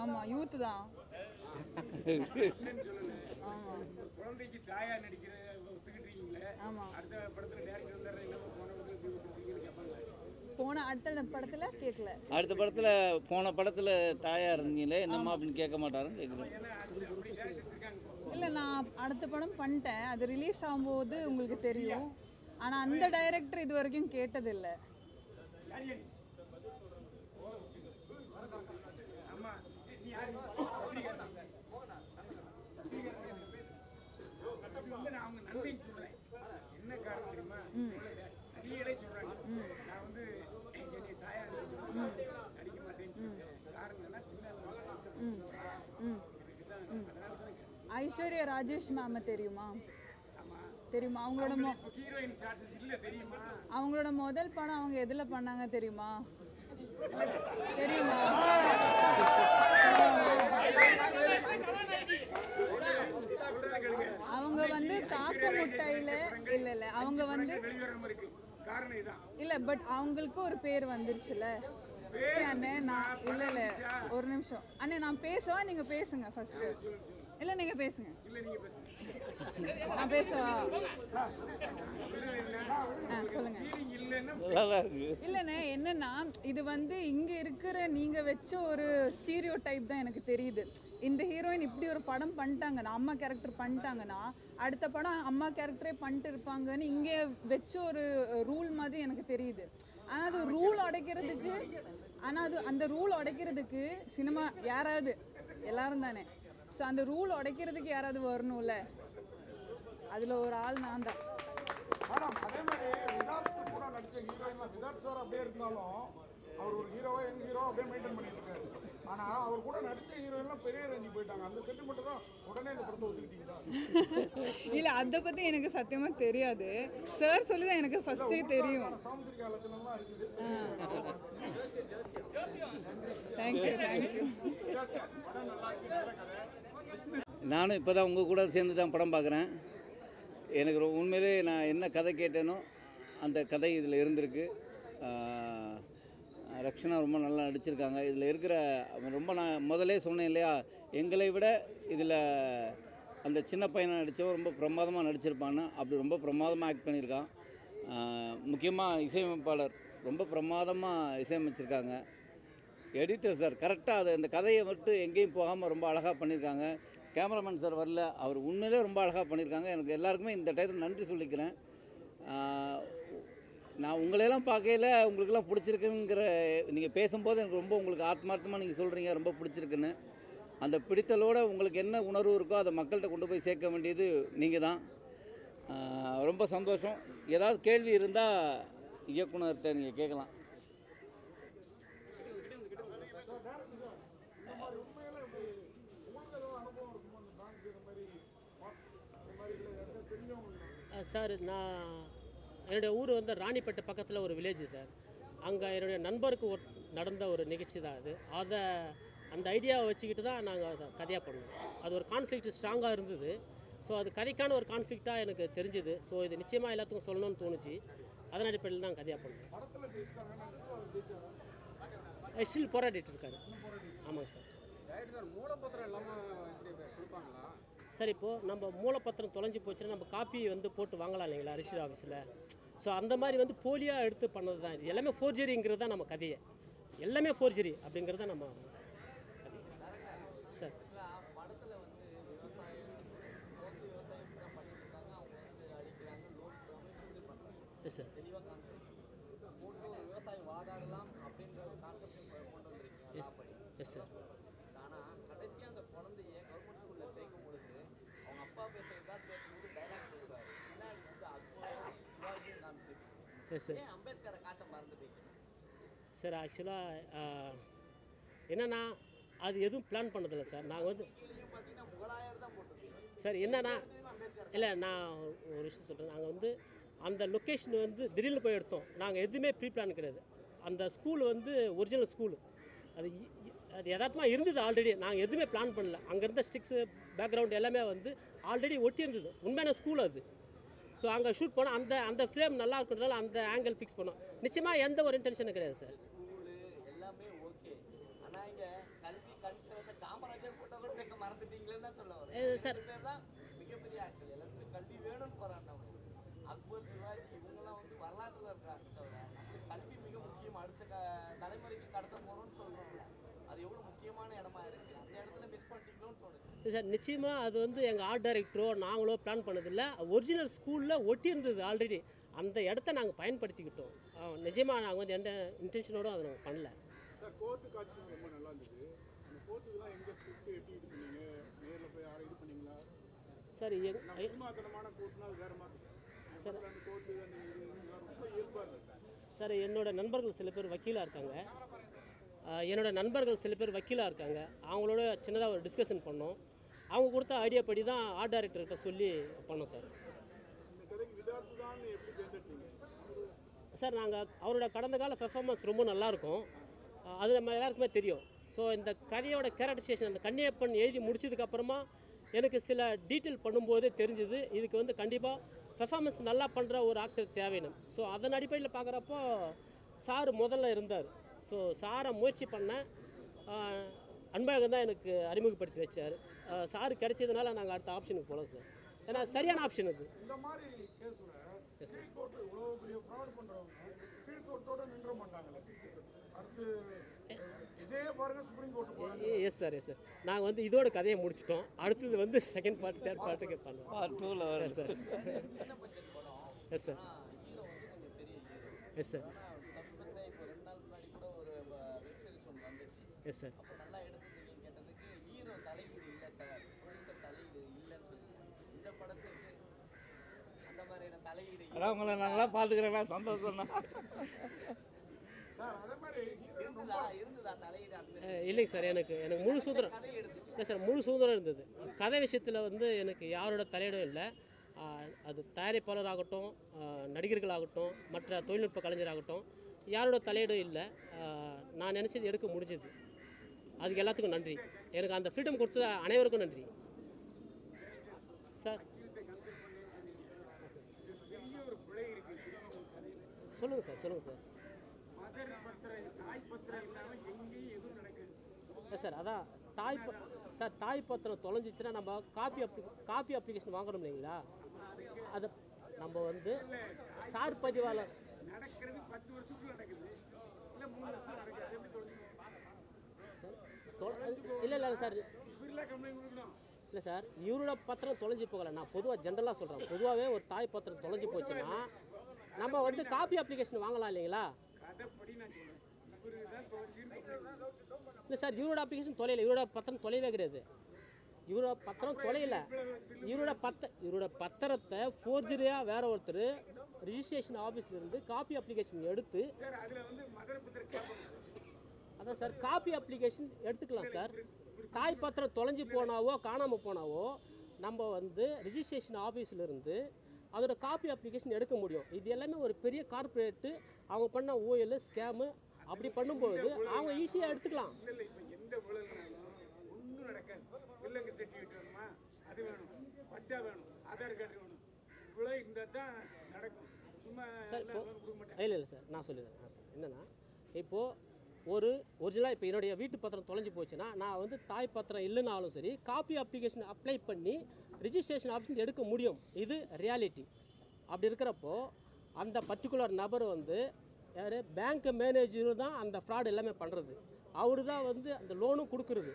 ஆமா யூத் தான். குழந்தைக்கு தாயா நடிக்கிற ஒத்துக்கிட்டீங்களே ஆமா. அடுத்த படத்துல டேரக்டர் போன அடுத்த படத்துல கேட்கல அடுத்த படத்தில் போன படத்தில் தாயாக இருந்தீங்களே என்னம்மா அப்படின்னு கேட்க மாட்டாருன்னு கேட்குறேன் இல்ல நான் அடுத்த படம் பண்ணிட்டேன். அது ரிலீஸ் ஆகும்போது உங்களுக்கு தெரியும். ஆனா அந்த டைரக்டர் இது வரைக்கும் கேட்டதில்லை யார் யார் ஆமா நீ யாரு பத்திரிக்காரன். இல்ல, நான் அவங்க நன்மைன்னு என்ன காரணம் தெரியுமா? வந்து நடிக்க மாட்டேன்னு காரணம் என்ன. ஐஸ்வர்யா ராஜேஷ் மேம தெரியுமா? தெரியுமா? அவங்களோட அவங்களோட முதல் படம் அவங்க எதுல பண்ணாங்க தெரியுமா? தெரியுமா? அவங்க வந்து காக்க முட்டையில இல்ல இல்ல. அவங்க வந்து இல்ல பட் அவங்களுக்கு ஒரு பேர் வந்துருச்சுல. அண்ணே நான் இல்ல இல்ல. ஒரு நிமிஷம். அண்ணே நான் பேசவா? நீங்க பேசுங்க ஃபர்ஸ்ட் இல்ல நீங்க பேசுங்க. இல்ல நீங்க பேசுங்க நான் பேசவா? சொல்லுங்க. இல்லைண்ணே என்னன்னா இது வந்து இங்க இருக்கிற நீங்க வச்ச ஒரு ஸ்டீரியோ டைப் தான் எனக்கு தெரியுது. இந்த ஹீரோயின் இப்படி ஒரு படம் பண்ணிட்டாங்கன்னா அம்மா கேரக்டர் பண்ணிட்டாங்கன்னா அடுத்த படம் அம்மா கேரக்டரே பண்ணிட்டு இருப்பாங்கன்னு இங்கே வச்ச ஒரு ரூல் மாதிரி எனக்கு தெரியுது. ஆனால் அது ரூல் உடைக்கிறதுக்கு ஆனால் அது அந்த ரூல் உடைக்கிறதுக்கு சினிமா யாராவது எல்லாரும் தானே. ஸோ அந்த ரூல் உடைக்கிறதுக்கு யாராவது வரணும்ல? அதில் ஒரு ஆள் நான் தான் மேடம் அதே மாதிரி விதார்த் கூட நடிச்ச ஹீரோயின்லாம் விதார்த் சார் அப்படியே இருந்தாலும் அவர் ஒரு ஹீரோவா எங்க ஹீரோ அப்படியே மெயின்டைன் பண்ணிட்டு இருக்காரு ஆனா அவர் கூட நடிச்ச ஹீரோயின்லாம் பெரிய ரேஞ்சு போயிட்டாங்க. அந்த சென்டிமெண்ட் தான் உடனே இந்த படத்தை ஒத்துக்கிட்டீங்களா இல்ல அத பத்தி எனக்கு சத்தியமா தெரியாது. சார் சொல்லி தான் எனக்கு ஃபர்ஸ்டே தெரியும். சாமுத்திரிகா லட்சணம்லாம் இருக்குது. தேங்க்யூ தேங்க்யூ நானும் இப்போ தான் உங்கள் கூட சேர்ந்து தான் படம் பார்க்குறேன். எனக்கு ரொம்ப உண்மையிலே நான் என்ன கதை கேட்டேனோ அந்த கதை இதில் இருந்திருக்கு. ரக்ஷனா ரொம்ப நல்லா நடிச்சிருக்காங்க. இதில் இருக்கிற ரொம்ப நான் முதலே சொன்னேன் இல்லையா எங்களை விட இதில் அந்த சின்ன பையனை நடித்தவன் ரொம்ப பிரமாதமாக நடிச்சிருப்பான்னு அப்படி ரொம்ப பிரமாதமாக ஆக்ட் பண்ணியிருக்கான். முக்கியமாக இசையமைப்பாளர் ரொம்ப பிரமாதமாக இசையமைச்சிருக்காங்க. எடிட்டர் சார் கரெக்டாக அது அந்த கதையை மட்டும் எங்கேயும் போகாமல் ரொம்ப அழகாக பண்ணியிருக்காங்க. கேமராமேன் சார் வரல. அவர் உண்மையிலே ரொம்ப அழகாக பண்ணியிருக்காங்க. எனக்கு எல்லாருக்குமே இந்த டயத்தில் நன்றி சொல்லிக்கிறேன். நான் உங்களையெல்லாம் பார்க்கையில் உங்களுக்கெல்லாம் பிடிச்சிருக்குங்கிற நீங்கள் பேசும்போது எனக்கு ரொம்ப உங்களுக்கு ஆத்மார்த்தமாக நீங்கள் சொல்கிறீங்க ரொம்ப பிடிச்சிருக்குன்னு. அந்த பிடித்தலோடு உங்களுக்கு என்ன உணர்வு இருக்கோ அதை மக்கள்கிட்ட கொண்டு போய் சேர்க்க வேண்டியது நீங்கள் தான். ரொம்ப சந்தோஷம். ஏதாவது கேள்வி இருந்தால் இயக்குனர்கிட்ட நீங்கள் கேட்கலாம் சார் டேரக்டர் சார் இந்த மாதிரி உண்மையில இப்படி உங்களுக்கு ஏதாவது அனுபவம் இருக்குமா அந்த பேங்க் இந்த மாதிரி பாத்- இந்த மாதிரி இல்லை எந்த தெரிஞ்சவங்க அஹ் சார் நான் என்னுடைய ஊர் வந்து ராணிப்பேட்டை பக்கத்தில் ஒரு வில்லேஜ் சார். அங்கே என்னுடைய நண்பருக்கு ஒரு நடந்த ஒரு நிகழ்ச்சி தான் அது. அதை அந்த ஐடியாவை வச்சுக்கிட்டு தான் நாங்கள் அதை கதையாக பண்ணோம். அது ஒரு கான்ஃப்ளிக்ட் ஸ்ட்ராங்காக இருந்தது. ஸோ அது கதைக்கான ஒரு கான்ஃப்ளிக்டாக எனக்கு தெரிஞ்சுது. ஸோ இது நிச்சயமாக எல்லாத்துக்கும் சொல்லணும்னு தோணுச்சு. அதன் அடிப்படையில் தான் கதையாக பண்ணோம். ஸ்டில் போராடிட்டு இருக்காரு. ஆமாங்க சார். மூலப்பத்திரம் இல்லாமல் இப்படி கொடுப்பாங்களா? சார் இப்போது நம்ம மூலப்பத்திரம் தொலைஞ்சி போச்சுன்னா நம்ம காப்பி வந்து போட்டு வாங்கலாம் இல்லைங்களா ரிஜிஸ்டர் ஆஃபீஸில் ஸோ அந்த மாதிரி வந்து போலியாக எடுத்து பண்ணது தான் இது. எல்லாமே ஃபோர்ஜரிங்கிறது தான் நம்ம கதையை. எல்லாமே ஃபோர்ஜரி அப்படிங்கிறது தான் நம்ம sir. Yes sir yes yes sir ஆனால் கடைசியாக அந்த குழந்தைய கவர்மெண்ட் ஸ்கூலில் சேர்க்கும் பொழுது அவங்க அப்பா பேசுறதா பேசும்போது டைலாக் சொல்லுவார் பின்னாடி வந்து அக்பரும் சிவாஜியும் காமிச்சிருப்பீங்க எஸ் சார் ஏன் அம்பேத்கரை காட்ட மறந்துட்டீங்க? சார் ஆக்சுவலாக என்னன்னா அது எதுவும் பிளான் பண்ணதில்லை சார் நாங்கள் வந்து சார் என்னன்னா இல்லை நான் ஒரு விஷயம் சொல்கிறேன் நாங்கள் வந்து அந்த லொக்கேஷன் வந்து திடீர்னு போய் எடுத்தோம். நாங்கள் எதுவுமே ப்ரீ பிளான் கிடையாது. அந்த ஸ்கூல் வந்து ஒரிஜினல் ஸ்கூலு அது அது யதார்த்தமாக இருந்தது ஆல்ரெடி நாங்கள் எதுவுமே பிளான் பண்ணல. அங்கே இருந்த ஸ்டிக்ஸு பேக்ரவுண்ட் எல்லாமே வந்து ஆல்ரெடி ஒட்டி இருந்தது உண்மையான ஸ்கூல் அது. ஸோ அங்கே ஷூட் பண்ணோம் அந்த அந்த ஃப்ரேம் நல்லா இருக்கிறதுனால அந்த ஆங்கிள் ஃபிக்ஸ் பண்ணோம். நிச்சயமாக எந்த ஒரு இன்டென்ஷனும் கிடையாது சார் ஸ்கூலு எல்லா எல்லாமே ஓகே ஆனா இங்க கல்வி கற்கிறத காமராஜர் போட்டோ கூட வைக்க மறந்துட்டீங்களேன்னு தான் சொல்ல வரேன். இது சார் அக்பர் சிவாஜி இவங்கெல்லாம் வந்து வரலாற்றுல இருக்காங்க தவிர கல்வி மிக முக்கியம். அடுத்த தலைமுறைக்கு கடத்த போறோம்னு சொல்றோம்ல. அது எவ்வளவு முக்கியமான இடமா இருக்கு. அந்த இடத்துல மிஸ் பண்ணிட்டீங்களோன்னு தோணுச்சு. சார் நிச்சயமாக அது வந்து எங்கள் ஆர்ட் டைரக்டரோ நாங்களோ பிளான் பண்ணதில்லை. ஒரிஜினல் ஸ்கூலில் ஒட்டி இருந்தது ஆல்ரெடி அந்த இடத்த நாங்கள் பயன்படுத்திக்கிட்டோம். நிஜமாக நாங்கள் வந்து எந்த இன்டென்ஷனோடும் அதை நாங்கள் பண்ணல. சார் சார் என்னோட நண்பர்கள் சில பேர் வக்கீலாக இருக்காங்க. என்னோட நண்பர்கள் சில பேர் வக்கீலாக இருக்காங்க. அவங்களோட சின்னதாக ஒரு டிஸ்கஷன் பண்ணோம். அவங்க கொடுத்த ஐடியா படி தான் ஆர்ட் டைரக்டர்கிட்ட சொல்லி பண்ணோம் சார். சார் நாங்கள் அவரோட கடந்த கால பெர்ஃபார்மன்ஸ் ரொம்ப நல்லாயிருக்கும். அது நம்ம எல்லாருக்குமே தெரியும். ஸோ இந்த கதையோட கேரக்டரைசேஷன் அந்த கன்னியப்பன் எழுதி முடிச்சதுக்கப்புறமா எனக்கு சில டீட்டெயில் பண்ணும்போதே தெரிஞ்சுது. இதுக்கு வந்து கண்டிப்பாக பெர்ஃபார்மன்ஸ் நல்லா பண்ணுற ஒரு ஆக்டர் தேவையினும். ஸோ அதன் அடிப்படையில் பார்க்குறப்போ சார் முதல்ல இருந்தார். ஸோ சாரை முயற்சி பண்ணேன். அன்பழகன் தான் எனக்கு அறிமுகப்படுத்தி வச்சார். சார் கிடைச்சதுனால நாங்கள் அடுத்த ஆப்ஷனுக்கு போகலாம் சார். ஏன்னா சரியான ஆப்ஷன் அது. இந்த மாதிரி கேஸில் கீழ்கோர்ட்டு இவ்வளோ பெரிய ஃப்ராட் பண்ணுறவங்க கீழ்கோர்ட்டோட நின்ற மாட்டாங்களே. அடுத்து இதே பாருங்க சுப்ரீம் கோர்ட்டு போகிறாங்க எஸ் சார் எஸ் சார் நாங்கள் வந்து இதோட கதையை முடிச்சிட்டோம். அடுத்தது வந்து செகண்ட் பார்ட் தேர்ட் பார்ட்டுக்கு பண்ணுவோம் பார்ட் டூவில் வரும் yes sir yes sir yes sir ஆனா சமீபத்தில் இப்போ ரெண்டு நாள் முன்னாடி கூட ஒரு வெப் சீரிஸ் ஒன்று வந்துச்சு எஸ் சார் அப்போ நல்லா எடுத்துட்டீங்கன்னு கேட்டதுக்கு ஹீரோ தலையீடு இல்லை சார் ப்ரொடியூசர் தலையீடு இல்லைன்னு சொல்லிட்டாங்க இந்த படத்துக்கு அந்த மாதிரியான தலையீடு இல்லை. அதான் உங்களை நல்லா பார்த்துக்கிறேன்னா சந்தோஷம் தான் சார் அதே மாதிரி ஹீரோயின் இருந்ததா இருந்ததா தலையீடு அந்த இல்லைங்க சார் எனக்கு எனக்கு முழு எடுத்துக்கலாம் இல்லை சார் முழு சுதந்திரம் இருந்தது. கதை விஷயத்தில் வந்து எனக்கு யாரோட தலையிடும் இல்லை. அது தயாரிப்பாளராகட்டும் நடிகர்களாகட்டும் மற்ற தொழில்நுட்ப கலைஞராகட்டும் யாரோட தலையீடும் இல்லை. நான் நினச்சது எடுக்க முடிஞ்சது. அதுக்கு எல்லாத்துக்கும் நன்றி. எனக்கு அந்த ஃப்ரீடம் கொடுத்த அனைவருக்கும் நன்றி. சார் பெரிய ஒரு பிழை இருக்கு திரும்ப கதையில் சொல்லுங்கள் சார் சொல்லுங்கள் சார். சார் அதான் தாய் சார் தாய் பத்திரம் தொலைஞ்சிச்சுன்னா நம்ம காப்பி அப்ளி காப்பி அப்ளிகேஷன் வாங்குறோம் இல்லைங்களா? அது நம்ம வந்து சார் பதிவாளர் இல்லை இல்லை இல்லை சார் இல்லை சார் இவரோட பத்திரம் தொலைஞ்சு போகலை. நான் பொதுவாக ஜென்ரலாக சொல்கிறேன் பொதுவாகவே ஒரு தாய் பத்திரம் தொலைஞ்சு போச்சுன்னா நம்ம வந்து காப்பி அப்ளிகேஷன் வாங்கலாம் இல்லைங்களா? இல்லை சார் இவரோட அப்ளிகேஷன் தொலைல இவரோட பத்திரம் தொலைவே கிடையாது. இவரோட பத்திரம் தொலைல இவரோட பத்த இவரோட பத்திரத்தை ஃபோர்ஜரியாக வேற ஒருத்தர் ரிஜிஸ்ட்ரேஷன் ஆஃபீஸ்லேருந்து காப்பி அப்ளிகேஷன் எடுத்து அதான் சார் காப்பி அப்ளிகேஷன் எடுத்துக்கலாம் சார் தாய் பத்திரம் தொலைஞ்சு போனாவோ காணாமல் போனாவோ நம்ம வந்து ரிஜிஸ்ட்ரேஷன் ஆஃபீஸ்லேருந்து அதோட காப்பி அப்ளிகேஷன் எடுக்க முடியும். இது எல்லாமே ஒரு பெரிய கார்ப்பரேட்டு அவங்க பண்ண ஓஎல் ஸ்கேமு அப்படி பண்ணும்போது அவங்க ஈஸியாக எடுத்துக்கலாம். இல்லை இப்போ எந்த ஊழல்னாலும் ஒன்றும் நடக்காது. சர்டிஃபிகேட் வேணுமா? அது வேணும். பட்டா வேணும். ஆதார் கார்டு வேணும். இவ்வளோ இருந்தால் தான் நடக்கும். சும்மா இல்லை இல்லை சார் நான் சொல்லிடுறேன். என்னன்னா இப்போது ஒரு ஒரிஜினலாக இப்போ என்னுடைய வீட்டு பத்திரம் தொலைஞ்சு போச்சுன்னா நான் வந்து தாய் பத்திரம் இல்லைனாலும் சரி காப்பி அப்ளிகேஷன் அப்ளை பண்ணி ரிஜிஸ்ட்ரேஷன் ஆப்ஷன் எடுக்க முடியும். இது ரியாலிட்டி அப்படி இருக்கிறப்போ அந்த பர்டிகுலர் நபர் வந்து யார்? பேங்க் மேனேஜர் தான் அந்த ஃப்ராட் எல்லாமே பண்ணுறது அவரு தான் வந்து அந்த லோனும் கொடுக்குறது.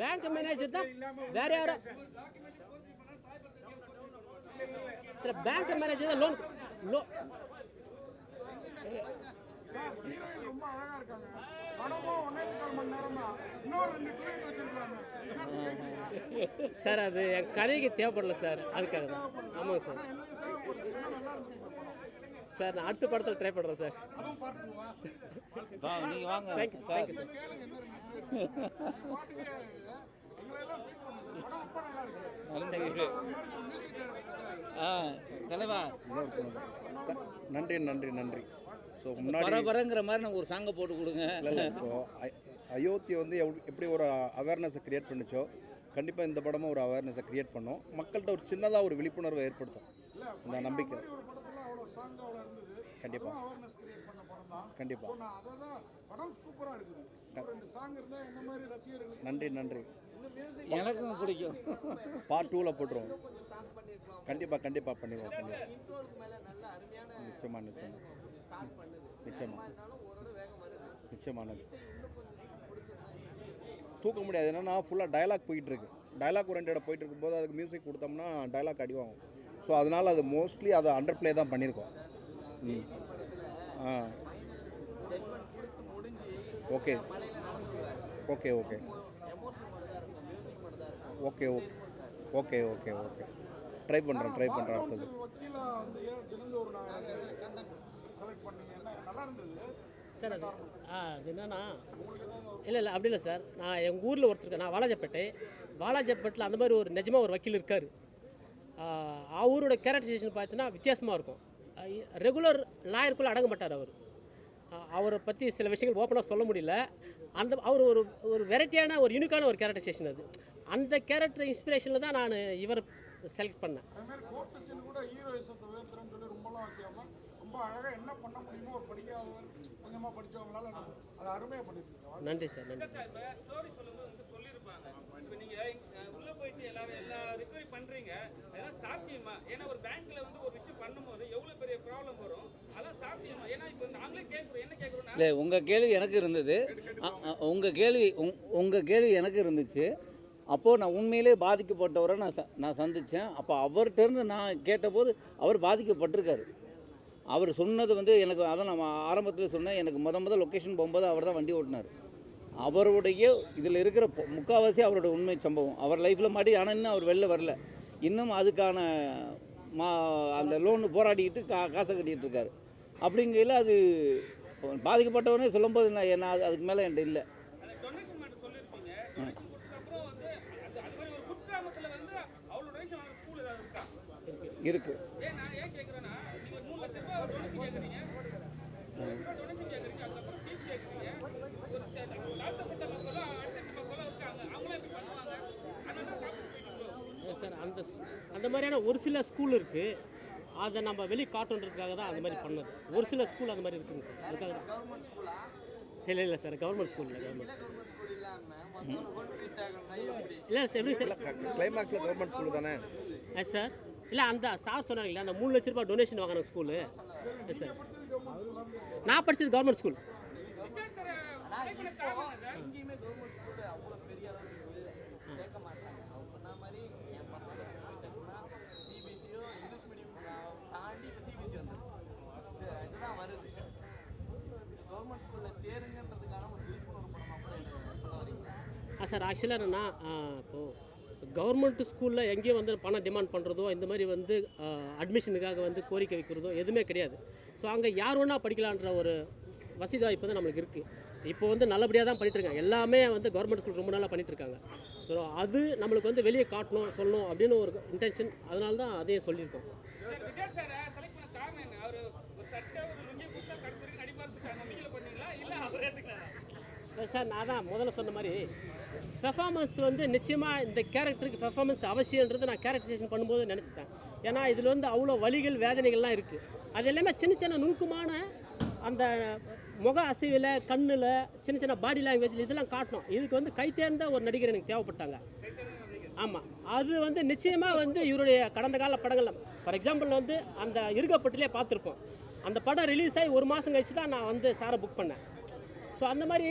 பேங்க் மேனேஜர் தான் வேற யாரோ சார் பேங்க் மேனேஜர் லோன் லோ சார் ஹீரோயின் ரொம்ப அழகா இருக்காங்க படமும் ஒன்னே முக்கால் மணி நேரம் தான் இன்னொரு ரெண்டு டுவெண்ட் வச்சிருக்கலாமே என்ன கேட்குறீங்க சார் அது என் கதைக்கு தேவைப்படல சார். அதுக்காக தான். ஆமாங்க சார். சார் நான் அடுத்த படத்தில் ட்ரை பண்ணுறேன் சார். நீங்கள் வாங்க. Thank you sir. Thank you sir ஆ தலைவா. நன்றி நன்றி நன்றி. ஸோ முன்னாடி பரபரங்கிற மாதிரி நம்ம ஒரு சாங்கை போட்டு கொடுங்க. இல்லை இப்போ அயோத்தி வந்து எவ்- எப்படி ஒரு அவேர்னஸை கிரியேட் பண்ணுச்சோ கண்டிப்பாக இந்த படமும் ஒரு அவேர்னஸை கிரியேட் பண்ணும். மக்கள்கிட்ட ஒரு சின்னதாக ஒரு விழிப்புணர்வை ஏற்படுத்தும். இந்த நம்பிக்கை. மாதிரி ஒரு படத்துல அவ்வளவு சாங் அவ்வளோ இருந்தது. கண்டிப்பா. அவேர்னஸ் கிரியேட் பண்ண படம் தான். கண்டிப்பா. ஸோ நான் அதை தான் படம் சூப்பராக இருக்குது. ஒரு ரெண்டு சாங் இருந்தால் என்ன மாதிரி ரசிகர்களுக்கு நன்றி நன்றி. எனக்கும் பிடிக்கும். பார்ட் டூவில் போட்டுருவோம். கண்டிப்பாக கண்டிப்பாக பண்ணிடுவோம் கண்டிப்பாக நிச்சயமாக நிச்சயமாக நிச்சயமாக நிச்சயமா நிச்சயமா. நிச்சயமானது தூக்க முடியாது. என்னென்னா ஃபுல்லாக டயலாக் போயிட்டுருக்கு. டயலாக் ஒரு ரெண்டு ஓரியன்டாக போயிட்டு இருக்கும்போது அதுக்கு மியூசிக் கொடுத்தோம்னா டயலாக் அடிவாகும் ஸோ அதனால் அது மோஸ்ட்லி அதை அண்டர் ப்ளே தான் பண்ணியிருக்கோம். ம். ஆ. ஓகே ஓகே ஓகே எமோஷன் மட்டும் தான் இருக்கும் மியூசிக் மட்டும் தான் இருக்கும் okay okay. Okay okay okay. Try பண்ணுறேன் ட்ரை பண்ணுறேன் அடுத்தது கவுன்சில் வக்கீலா வந்து ஏன் தினந்தோறு நான் செலக்ட் பண்ணீங்க? என்ன நல்லா இருந்தது சார் அது ஆ அது என்னன்னா இல்லை இல்லை அப்படி இல்லை சார். நான் எங்கள் ஊரில் ஒருத்தர் இருக்கேன். நான் வாலாஜப்பேட்டை வாலாஜப்பேட்டில் அந்த மாதிரி ஒரு நிஜமாக ஒரு வக்கீல் இருக்கார். அவரோட கேரக்டரைசேஷன் பார்த்தீங்கன்னா வித்தியாசமாக இருக்கும். ரெகுலர் லாயருக்குள்ளே அடங்க மாட்டார் அவர். அவரை பற்றி சில விஷயங்கள் ஓப்பனாக சொல்ல முடியல. அந்த அவர் ஒரு ஒரு வெரைட்டியான ஒரு யூனிக்கான ஒரு கேரக்டரைசேஷன் அது. அந்த கேரக்டர் இன்ஸ்பிரேஷனில் தான் நான் இவரை செலக்ட் பண்ணேன். அது மாதிரி கோர்ட்டு சீன் கூட ஹீரோயிசத்தை உயர்த்துறேன்னு சொல்லி ரொம்பலாம் வைக்காம ரொம்ப அழகாக என்ன பண்ண முடியுமோ ஒரு படிக்காதவர் கொஞ்சமாக படித்தவங்களால நம்ம அதை அருமையாக பண்ணியிருக்கீங்க. நன்றி சார் நன்றி. இப்போ ஸ்டோரி சொல்லும்போது வந்து சொல்லியிருப்பாங்க. இப்போ நீங்க அஹ், உள்ள போயிட்டு எல்லாரும் எல்லா ரிகவரி பண்றீங்க. அதெல்லாம் சாத்தியமா? ஏன்னா ஒரு பேங்க்ல வந்து ஒரு விஷயம் பண்ணும்போது எவ்வளவு பெரிய ப்ராப்ளம் வரும்? அதெல்லாம் சாத்தியமா? ஏன்னா இப்போ நாங்களே கேட்குறோம் என்ன கேட்குறோம்னா இல்லை உங்கள் கேள்வி எனக்கு இருந்தது. உங்கள் கேள்வி உங்கள் கேள்வி எனக்கு இருந்துச்சு. அப்போது நான் உண்மையிலே பாதிக்கப்பட்டவரை நான் ச நான் சந்தித்தேன் அப்போ அவர்கிட்டருந்து நான் கேட்டபோது அவர் பாதிக்கப்பட்டிருக்காரு. அவர் சொன்னது வந்து எனக்கு அதான் நான் ஆரம்பத்தில் சொன்னேன். எனக்கு முத முத லொக்கேஷன் போகும்போது அவர் தான் வண்டி ஓட்டினார். அவருடைய இதில் இருக்கிற முக்கால்வாசி முக்காவாசி அவரோட உண்மை சம்பவம். அவர் லைஃப்பில் மாட்டி ஆனால் இன்னும் அவர் வெளில வரல. இன்னும் அதுக்கான மா அந்த லோன் போராடிக்கிட்டு கா காசை கட்டிகிட்டு இருக்காரு. அப்படிங்கையில் அது பாதிக்கப்பட்டவனே சொல்லும்போது நான் என்ன அது- அதுக்கு மேலே என்கிட்ட இல்லை அந்த டொனேஷன் மட்டும் சொல்லியிருப்பீங்க டொனேஷன் கொடுத்ததுக்கப்புறம் வந்து அது அது மாதிரி ஒரு குக்கிராமத்தில் வந்து அவ்வளோ டொனேஷன் வாங்குற ஸ்கூல் ஏதாவது இருக்கா இருக்குது ஏன் நான் ஏன் கேட்குறேன்னா நீங்கள் மூணு லட்ச ரூபாய் டொனேஷன் கேட்குறீங்க டொனேஷன் கேட்குறீங்க அதுக்கப்புறம் ஃபீஸ் கேட்குறீங்க ஒரு சே- தாழ்த்தப்பட்ட மக்களும் அடித்தட்டு மக்களும் இருக்காங்க அவங்களாம் எப்படி பண்ணுவாங்க அதனால தான் டாக்டர் போயிட்டு இருக்கோம் சார் அந்த அந்த மாதிரியான ஒரு சில ஸ்கூல் இருக்குது அதை நம்ம வெளியே காட்டுன்றதுக்காக தான் அந்த மாதிரி பண்ணது. ஒரு சில ஸ்கூல் அந்த மாதிரி இருக்குங்க சார் அதுக்காக தான். கவர்மெண்ட் ஸ்கூலா இல்லை இல்லை சார் கவர்மெண்ட் ஸ்கூல் இல்லை கவர்மெண்ட் இல்லை சார் எப்படி சார் கிளைமேக்ஸில் கவர்மெண்ட் ஸ்கூல் தானே? எஸ் சார் இல்லை அந்த சார் இல்லை அந்த மூணு லட்ச ரூபாய் டொனேஷன் வாங்கின ஸ்கூலு சார் நான் படித்தது கவர்மெண்ட் ஸ்கூல் பெரிய தாண்டி வருது கவர்மெண்ட் ஸ்கூலில் ஆ சார் ஆக்சுவலாக என்னென்னா இப்போது கவர்மெண்ட் ஸ்கூலில் எங்கேயும் வந்து பணம் டிமாண்ட் பண்ணுறதோ இந்த மாதிரி வந்து அட்மிஷனுக்காக வந்து கோரிக்கை வைக்கிறதோ எதுவுமே கிடையாது. ஸோ அங்கே யார் வேணா படிக்கலான்ற ஒரு வசதி வாய்ப்பு வந்து நம்மளுக்கு இருக்குது இப்போ வந்து நல்லபடியாக தான் பண்ணிட்டு இருக்காங்க. எல்லாமே வந்து கவர்மெண்ட் ஸ்கூல் ரொம்ப நாளாக பண்ணிட்டு இருக்காங்க. ஸோ அது நம்மளுக்கு வந்து வெளியே காட்டணும் சொல்லணும் அப்படின்னு ஒரு இன்டென்ஷன் அதனால தான் அதையும் சொல்லியிருக்கோம். சார் நான் தான் முதல்ல சொன்ன மாதிரி பெர்ஃபார்மன்ஸ் வந்து நிச்சயமாக இந்த கேரக்டருக்கு பெர்ஃபார்மன்ஸ் அவசியன்றது நான் கேரக்டரைசேஷன் பண்ணும்போது நினச்சிட்டேன். ஏன்னா இதில் வந்து அவ்வளோ வலிகள் வேதனைகள்லாம் இருக்குது அது எல்லாமே சின்ன சின்ன நுணுக்கமான அந்த முக அசைவில் கண்ணில் சின்ன சின்ன பாடி லாங்குவேஜில் இதெல்லாம் காட்டணும். இதுக்கு வந்து கை தேர்ந்த ஒரு நடிகர் எனக்கு தேவைப்பட்டாங்க. ஆமாம் அது வந்து நிச்சயமாக வந்து இவருடைய கடந்த கால படங்கள் ஃபார் எக்ஸாம்பிள் வந்து அந்த இருக்கப்பட்டிலே பார்த்துருப்போம். அந்த படம் ரிலீஸ் ஆகி ஒரு மாதம் கழிச்சு தான் நான் வந்து சாரை புக் பண்ணேன். ஸோ அந்த மாதிரி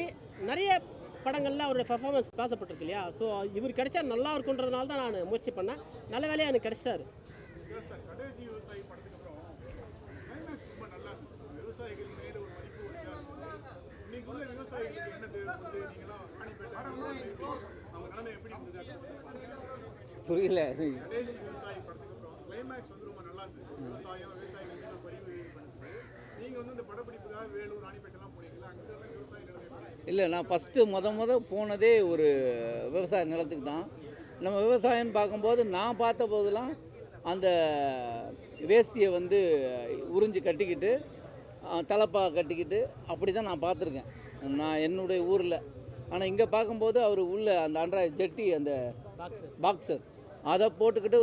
நிறைய படங்கள்ல அவருடைய பெர்ஃபார்மன்ஸ் பேசப்பட்டிருக்கு இல்லையா? ஸோ இவர் கிடைச்சா நல்லா இருக்குன்றதுனால தான் நான் முயற்சி பண்ணேன். நல்ல வேலையாக எனக்கு கிடைச்சிட்டாரு சார் கடைசி விவசாயி படத்துக்கு அப்புறம் கிளைமேக்ஸ் ரொம்ப நல்லா இருந்துச்சு விவசாயிகள் மேல ஒரு மதிப்பு ஒரு இதா இருந்தது இன்னைக்கு உள்ள விவசாயிகளுக்கு என்ன தேவை வந்து நீங்களாம் ராணிப்பேட்டை அவங்க நிலைமை எப்படி இருந்தது புரியல. கடைசி விவசாயி படத்துக்கு அப்புறம் கிளைமேக்ஸ் வந்து ரொம்ப நல்லா விவசாயம் விவசாயிகள் மீது ஒரு பரிவு பண்ணுது நீங்க வந்து இந்த படப்பிடிப்புக்காக வேலூர் ராணிப்பேட்டைலாம் போனீங்களா? அங்கே இருக்க இல்லை நான் ஃபஸ்ட்டு முத முத போனதே ஒரு விவசாய நிலத்துக்கு தான். நம்ம விவசாயம்னு பார்க்கும்போது நான் பார்த்த போதெல்லாம் அந்த வேஷ்டியை வந்து உறிஞ்சி கட்டிக்கிட்டு தலப்பா கட்டிக்கிட்டு அப்படி தான் நான் பார்த்துருக்கேன். நான் என்னுடைய ஊரில். ஆனால் இங்கே பார்க்கும்போது அவர் உள்ள அந்த அன்றா ஜெட்டி அந்த பாக்ஸு பாக்ஸர் அதை போட்டுக்கிட்டு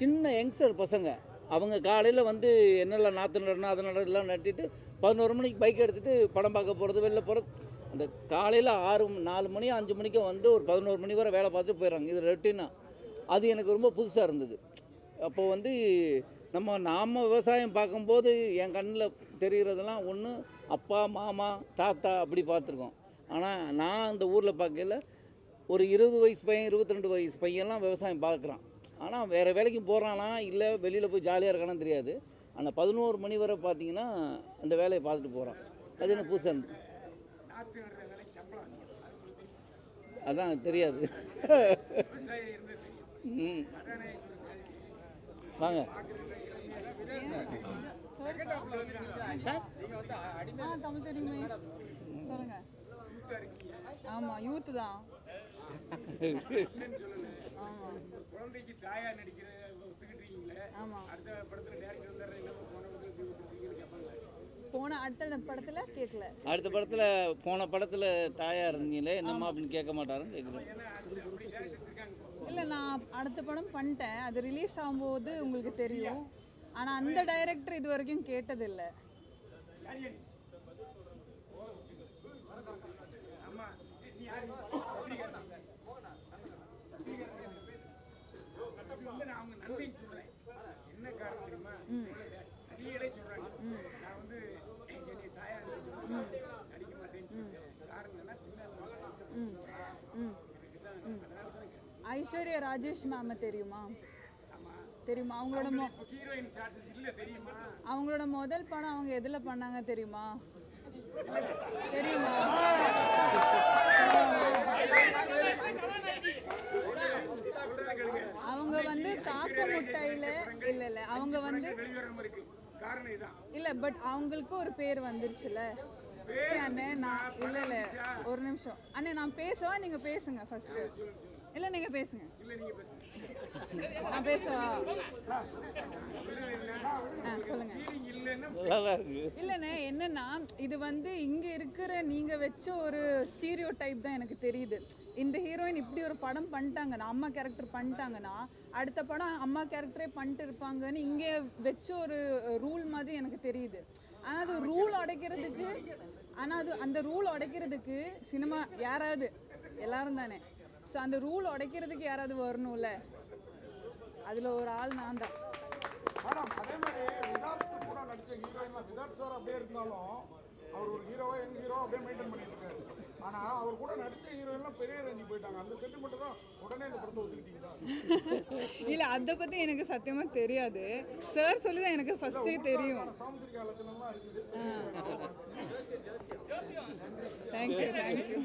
சின்ன யங்ஸ்டர் பசங்க. அவங்க காலையில் வந்து என்னெல்லாம் நாற்று நடணும் அதை நடலாம் நட்டிட்டு பதினோரு மணிக்கு பைக் எடுத்துகிட்டு படம் பார்க்க போகிறது வெளில போகிறது அந்த காலையில் ஆறு நாலு மணி அஞ்சு மணிக்கு வந்து ஒரு பதினோரு மணி வரை வேலை பார்த்துட்டு போயிடுறாங்க. இது ரொட்டீனாக அது எனக்கு ரொம்ப புதுசாக இருந்தது. அப்போ வந்து நம்ம நாம் விவசாயம் பார்க்கும்போது என் கண்ணில் தெரிகிறதெல்லாம் ஒன்று அப்பா மாமா தாத்தா அப்படி பார்த்துருக்கோம். ஆனால் நான் அந்த ஊரில் பார்க்கல ஒரு இருபது வயசு பையன் இருபத்தி ரெண்டு வயசு பையன்லாம் விவசாயம் பார்க்குறான். ஆனால் வேறு வேலைக்கு போகிறானா இல்லை வெளியில் போய் ஜாலியாக இருக்கானான்னு தெரியாது. ஆனால் பதினோரு மணி வரை பார்த்தீங்கன்னா அந்த வேலையை பார்த்துட்டு போகிறான் அது எனக்கு புதுசாக தெரியும் அதான் தெரியாது. ம். வாங்க. ஆமா யூத் தான். குழந்தைக்கு தாயா நடிக்கிற அடுத்த படத்துல டேரக்டர் வந்தாரு என்ன போன அடுத்த படத்துல கேட்கல அடுத்த படத்தில் போன படத்தில் தாயாக இருந்தீங்களே என்னம்மா அப்படின்னு கேட்க மாட்டாருன்னு கேட்குறேன். இல்ல நான் அடுத்த படம் பண்ணிட்டேன். அது ரிலீஸ் ஆகும்போது உங்களுக்கு தெரியும். ஆனா அந்த டைரக்டர் இது வரைக்கும் கேட்டதில்ல. யார்? அவங்க நன்மைன்னு சொல்றேன். என்ன காரணம் தெரியுமா? நடிகர்களே சொல்றாங்க. நான் வந்து என்னை தாயா நடிக்க மாட்டேன்னு சொல்றேன். காரணம் என்ன ம். ஐஸ்வர்யா ராஜேஷ் மேம் தெரியுமா? தெரியுமா? அவங்களோட ஹீரோயின் சார்ஜஸ் இல்ல தெரியுமா? அவங்களோட முதல் படம் அவங்க எதுல பண்ணாங்க தெரியுமா? தெரியுமா அவங்க வந்து காக்க முட்டையில இல்ல இல்ல. அவங்க வந்து இல்ல பட் அவங்களுக்கு ஒரு பேர் வந்துருச்சுல. அண்ணே நான் இல்ல இல்ல. ஒரு நிமிஷம். அண்ணே நான் பேசவா? நீங்க பேசுங்க ஃபர்ஸ்ட் இல்ல நீங்க பேசுங்க. இல்ல நீங்க பேசுங்க. நான் பேசவா? சொல்லுங்க. இல்லைண்ணே என்னன்னா இது வந்து இங்க இருக்கிற நீங்க வச்ச ஒரு ஸ்டீரியோ டைப் தான் எனக்கு தெரியுது. இந்த ஹீரோயின் இப்படி ஒரு படம் பண்ணிட்டாங்கன்னா அம்மா கேரக்டர் பண்ணிட்டாங்கன்னா அடுத்த படம் அம்மா கேரக்டரே பண்ணிட்டு இருப்பாங்கன்னு இங்க வச்ச ஒரு ரூல் மாதிரி எனக்கு தெரியுது. ஆனா அது ரூல் உடைக்கிறதுக்கு ஆனா அது அந்த ரூல் உடைக்கிறதுக்கு சினிமா யாராவது எல்லாரும் தானே. ஸோ அந்த ரூல் உடைக்கிறதுக்கு யாராவது வரணும்ல? அதுல ஒரு ஆள் நான் தான் மேடம் அதே மாதிரி கூட நடிச்ச ஹீரோயின்லாம் விதார்த் சார் அப்படியே இருந்தாலும் அவர் ஒரு ஹீரோவா எங்க ஹீரோ அப்படியே மெயின்டைன் பண்ணிட்டு இருக்காரு ஆனா அவர் கூட நடிச்ச ஹீரோயின்லாம் பெரிய ரேஞ்சுக்கு போயிட்டாங்க. அந்த சென்டிமெண்ட் தான் உடனே இந்த படத்தை ஒத்துக்கிட்டீங்களா? இல்ல அத பத்தி எனக்கு சத்தியமா தெரியாது. சார் சொல்லி தான் எனக்கு ஃபர்ஸ்டே தெரியும். சாமுத்திரிகா லட்சணம்லாம் இருக்குது. தேங்க்யூ தேங்க்யூ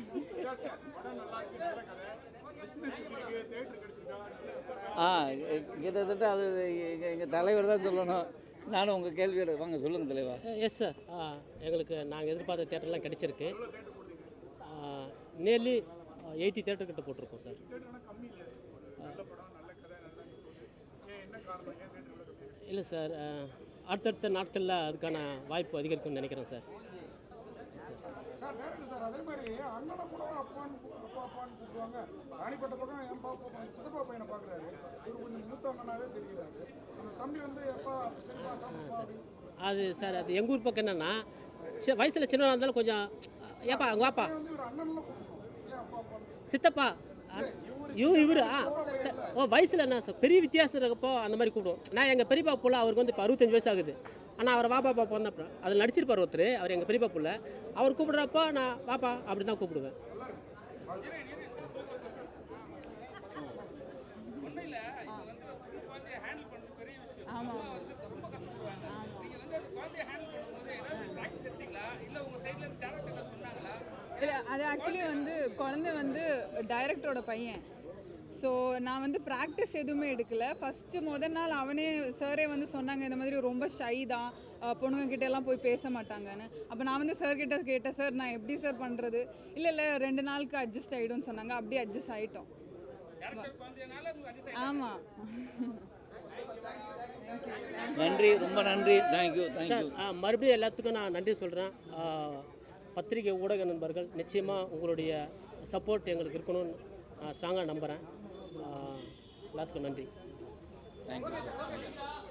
ஆ கிட்டத்தட்ட அது எங்கள் எங்கள் தலைவர் தான் சொல்லணும். நானும் உங்கள் கேள்வியோட வாங்க சொல்லுங்கள் தலைவா. எஸ் சார் எங்களுக்கு நாங்கள் எதிர்பார்த்த தேட்டர்லாம் கிடைச்சிருக்கு. நியர்லி எயிட்டி தேட்டர் கிட்ட போட்டிருக்கோம் சார் இல்லை சார் அடுத்தடுத்த நாட்களில் அதுக்கான வாய்ப்பு அதிகரிக்கும்னு நினைக்கிறேன் சார் சார் அதே மாதிரி அண்ணனை கூட அப்பான்னு கூப்பிடுவாங்க. ராணிப்பட்ட பக்கம் என் பாப்பா சித்தப்பா பையனை பார்க்குறாரு. இவர் கொஞ்சம் மூத்த அண்ணனாவே தெரிகிறாரு. அந்த தம்பி வந்து எப்பா சரிப்பா சாப்பிடுப்பா அப்படின்னு. அது சார் அது எங்கள் ஊர் பக்கம் என்னென்னா வயசில் சின்னவனாக இருந்தாலும் கொஞ்சம் ஏப்பா அங்கே வாப்பா வந்து சித்தப்பா இவ இவரு ஓ வயசில் என்ன சார் பெரிய வித்தியாசம் இருக்கப்போ அந்த மாதிரி கூப்பிடுவோம். நான் எங்கள் பெரியப்பா புள்ள அவருக்கு வந்து இப்போ அறுபத்தஞ்சு வயசு ஆகுது. ஆனால் அவர் வாப்பா பாப்பா வந்தப்பறம் அதில் நடிச்சிருப்பார் ஒருத்தர் அவர் எங்கள் பெரியப்பா புள்ள. அவர் கூப்பிடுறப்போ நான் வாப்பா அப்படி தான் கூப்பிடுவேன் இல்ல அது ஆக்சுவலி வந்து குழந்தை வந்து டைரக்டரோட பையன். ஸோ நான் வந்து ப்ராக்டிஸ் எதுவுமே எடுக்கல. ஃபஸ்ட்டு முதல் நாள் அவனே சாரே வந்து சொன்னாங்க இந்த மாதிரி ரொம்ப ஷை தான். அஹ் பொண்ணுங்க கிட்ட எல்லாம் போய் பேச மாட்டாங்கன்னு. அப்போ நான் வந்து சார் கிட்ட கேட்டேன் சார் நான் எப்படி சார் பண்ணுறது இல்லை இல்லை ரெண்டு நாளுக்கு அட்ஜஸ்ட் ஆகிடும்னு சொன்னாங்க. அப்படியே அட்ஜஸ்ட் ஆகிட்டோம் ஆமாம் நன்றி ரொம்ப நன்றி. தேங்க்யூ தேங்க்யூ மறுபடியும் எல்லாத்துக்கும் நான் நன்றி சொல்கிறேன் பத்திரிகை ஊடக நண்பர்கள் நிச்சயமாக உங்களுடைய சப்போர்ட் எங்களுக்கு இருக்கணும்னு நான் ஸ்ட்ராங்காக நம்புகிறேன் எல்லாத்துக்கும் நன்றி தேங்க்யூ